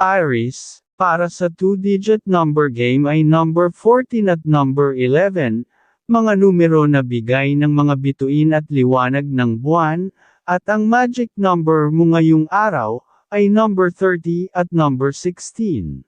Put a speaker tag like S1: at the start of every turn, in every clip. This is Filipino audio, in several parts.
S1: Iris, para sa 2-digit number game ay number 14 at number 11, mga numero na bigay ng mga bituin at liwanag ng buwan, at ang magic number mo ngayong araw, ay number 30 at number 16.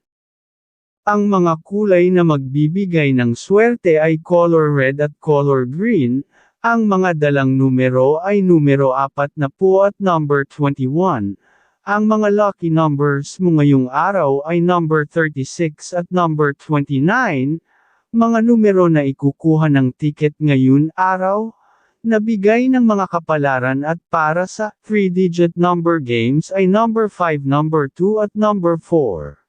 S1: Ang mga kulay na magbibigay ng swerte ay color red at color green, ang mga dalang numero ay numero 4 na po at number 21. Ang mga lucky numbers mo ngayong araw ay number 36 at number 29, mga numero na ikukuha ng ticket ngayon araw, nabigay ng mga kapalaran at para sa 3-digit number games ay number 5, number 2 at number 4.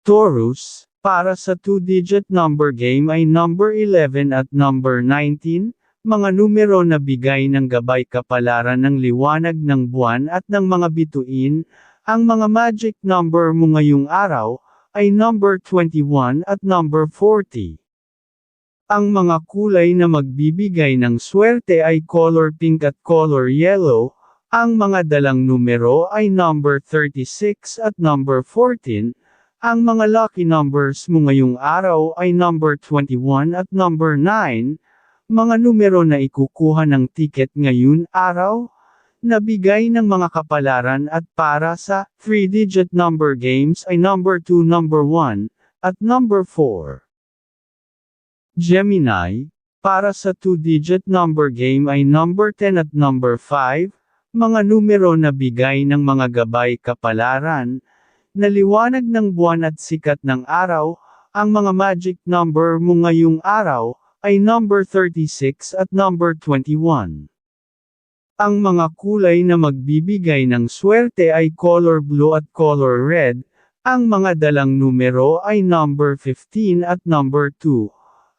S1: Taurus, para sa 2-digit number game ay number 11 at number 19, mga numero na bigay ng gabay kapalaran ng liwanag ng buwan at ng mga bituin, ang mga magic number mo ngayong araw, ay number 21 at number 40. Ang mga kulay na magbibigay ng swerte ay color pink at color yellow, ang mga dalang numero ay number 36 at number 14, ang mga lucky numbers mo ngayong araw ay number 21 at number 9, mga numero na ikukuha ng ticket ngayon araw, nabigay ng mga kapalaran at para sa 3-digit number games ay number 2, number 1, at number 4. Gemini, para sa 2-digit number game ay number 10 at number 5, mga numero na bigay ng mga gabay kapalaran, naliwanag ng buwan at sikat ng araw, ang mga magic number mo ngayong araw, ay number 36 at number 21. Ang mga kulay na magbibigay ng swerte ay color blue at color red, ang mga dalang numero ay number 15 at number 2.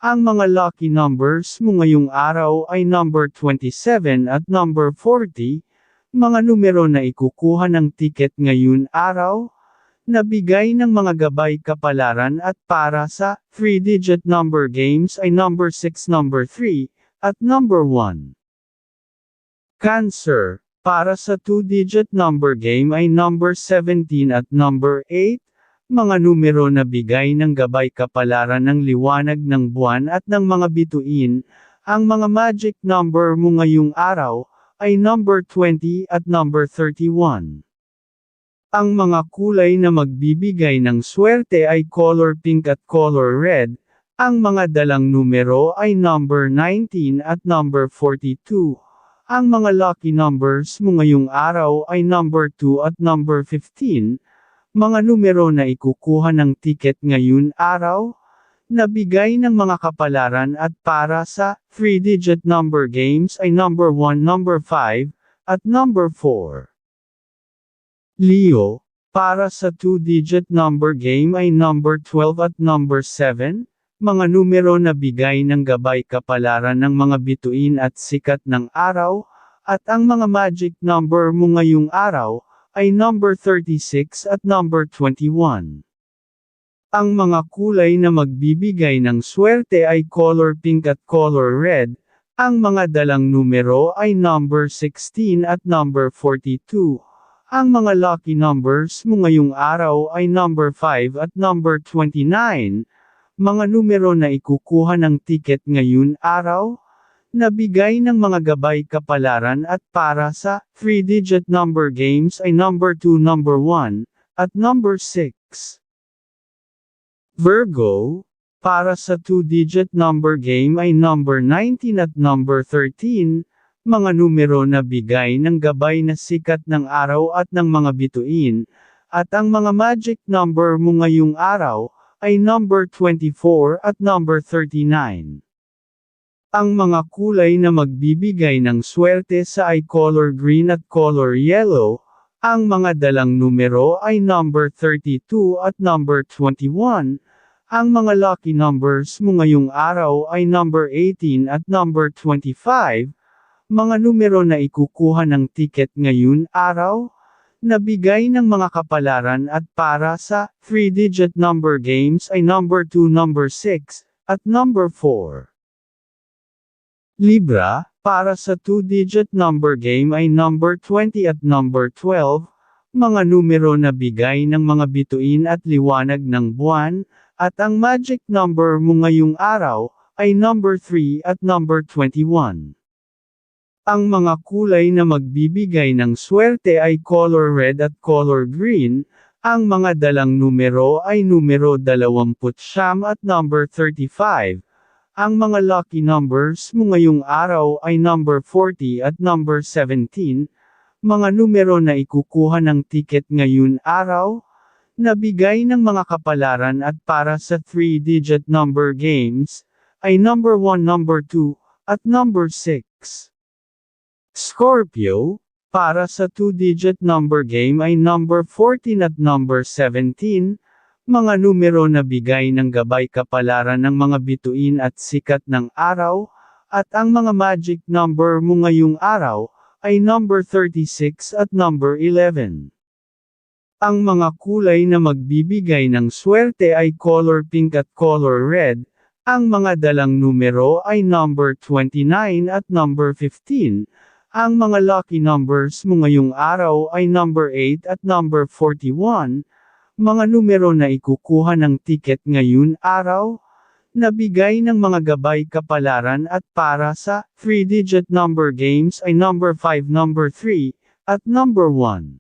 S1: Ang mga lucky numbers mo ngayong araw ay number 27 at number 40, mga numero na ikukuha ng ticket ngayon araw, Nabigay ng mga gabay kapalaran at para sa 3-digit number games ay number 6, number 3, at number 1. Cancer, para sa 2-digit number game ay number 17 at number 8, mga numero na bigay ng gabay kapalaran ng liwanag ng buwan at ng mga bituin, ang mga magic number mo ngayong araw, ay number 20 at number 31. Ang mga kulay na magbibigay ng swerte ay color pink at color red, ang mga dalang numero ay number 19 at number 42. Ang mga lucky numbers mo ngayong araw ay number 2 at number 15, mga numero na ikukuha ng ticket ngayon araw, nabigay ng mga kapalaran at para sa 3-digit number games ay number 1, number 5, at number 4. Leo, para sa 2-digit number game ay number 12 at number 7, mga numero na bigay ng gabay kapalaran ng mga bituin at sikat ng araw, at ang mga magic number mo ngayong araw, ay number 36 at number 21. Ang mga kulay na magbibigay ng swerte ay color pink at color red, ang mga dalang numero ay number 16 at number 42. Ang mga lucky numbers mo ngayong araw ay number 5 at number 29, mga numero na ikukuha ng ticket ngayon araw, nabigay ng mga gabay kapalaran at para sa 3-digit number games ay number 2, number 1, at number 6. Virgo, para sa 2-digit number game ay number 19 at number 13, mga numero na bigay ng gabay na sikat ng araw at ng mga bituin, at ang mga magic number mo ngayong araw, ay number 24 at number 39. Ang mga kulay na magbibigay ng swerte sa ay color green at color yellow, ang mga dalang numero ay number 32 at number 21, ang mga lucky numbers mo ngayong araw ay number 18 at number 25, mga numero na ikukuha ng ticket ngayon araw, nabigay ng mga kapalaran at para sa 3-digit number games ay number 2, number 6, at number 4. Libra, para sa 2-digit number game ay number 20 at number 12, mga numero na bigay ng mga bituin at liwanag ng buwan, at ang magic number mo ngayong araw, ay number 3 at number 21. Ang mga kulay na magbibigay ng swerte ay color red at color green, ang mga dalang numero ay numero 29 at number 35. Ang mga lucky numbers mo ngayong araw ay number 40 at number 17, mga numero na ikukuha ng ticket ngayon araw, nabigay ng mga kapalaran at para sa 3-digit number games, ay number 1, number 2, at number 6. Scorpio, para sa 2-digit number game ay number 14 at number 17, mga numero na bigay ng gabay kapalaran ng mga bituin at sikat ng araw, at ang mga magic number mo ngayong araw, ay number 36 at number 11. Ang mga kulay na magbibigay ng swerte ay color pink at color red, ang mga dalang numero ay number 29 at number 15, ang mga lucky numbers mo ngayong araw ay number 8 at number 41, mga numero na ikukuha ng ticket ngayon araw, nabigay ng mga gabay kapalaran at para sa 3-digit number games ay number 5, number 3, at number 1.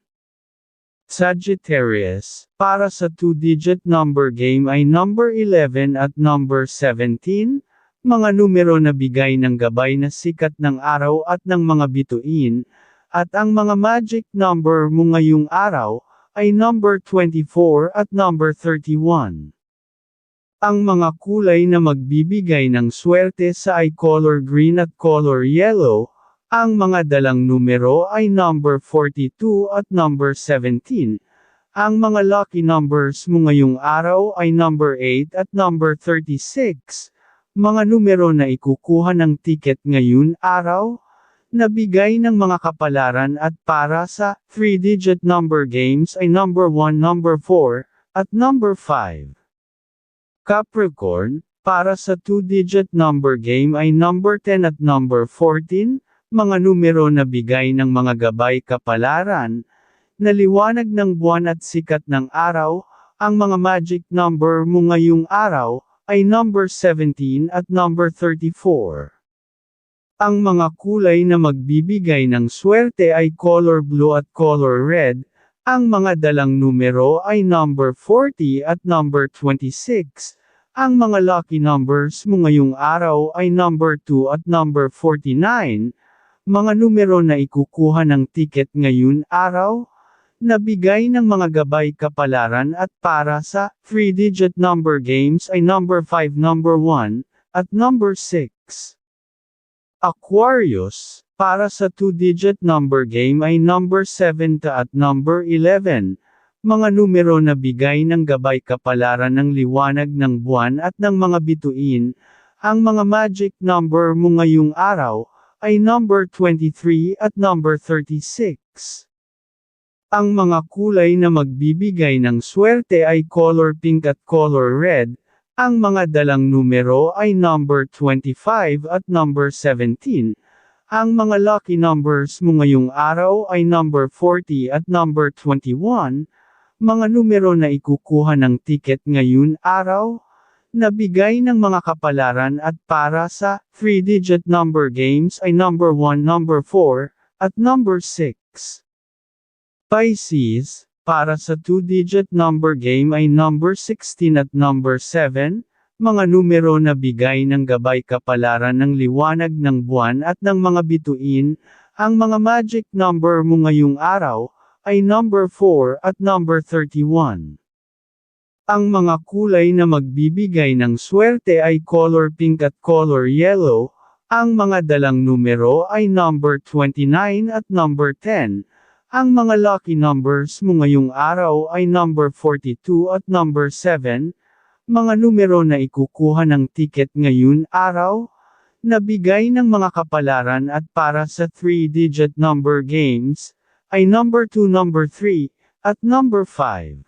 S1: Sagittarius, para sa 2-digit number game ay number 11 at number 17, mga numero na bigay ng gabay na sikat ng araw at ng mga bituin, at ang mga magic number mo ngayong araw, ay number 24 at number 31. Ang mga kulay na magbibigay ng swerte sa ay color green at color yellow, ang mga dalang numero ay number 42 at number 17. Ang mga lucky numbers mo ngayong araw ay number 8 at number 36. Mga numero na ikukuha ng ticket ngayon araw, Nabigay ng mga kapalaran at para sa 3-digit number games ay number 1, number 4, at number 5. Capricorn, para sa 2-digit number game ay number 10 at number 14, mga numero na bigay ng mga gabay kapalaran, naliwanag ng buwan at sikat ng araw, ang mga magic number mo ngayong araw, ay number 17 at number 34. Ang mga kulay na magbibigay ng swerte ay color blue at color red, ang mga dalang numero ay number 40 at number 26. Ang mga lucky numbers mo ngayong araw ay number 2 at number 49. Mga numero na ikukuha ng ticket ngayon araw, nabigay ng mga gabay kapalaran at para sa 3-digit number games ay number 5, number 1, at number 6. Aquarius, para sa 2-digit number game ay number 7 at number 11, mga numero na bigay ng gabay kapalaran ng liwanag ng buwan at ng mga bituin, ang mga magic number mo ngayong araw, ay number 23 at number 36. Ang mga kulay na magbibigay ng swerte ay color pink at color red, ang mga dalang numero ay number 25 at number 17. Ang mga lucky numbers mo ngayong araw ay number 40 at number 21. Mga numero na ikukuha ng ticket ngayon araw, nabigay ng mga kapalaran at para sa 3-digit number games ay number 1, number 4, at number 6. Pisces, para sa 2-digit number game ay number 16 at number 7, mga numero na bigay ng gabay kapalaran ng liwanag ng buwan at ng mga bituin, ang mga magic number mo ngayong araw, ay number 4 at number 31. Ang mga kulay na magbibigay ng swerte ay color pink at color yellow, ang mga dalang numero ay number 29 at number 10, ang mga lucky numbers mo ngayong araw ay number 42 at number 7, mga numero na ikukuha ng ticket ngayon araw, nabigay ng mga kapalaran at para sa 3-digit number games, ay number 2, number 3, at number 5.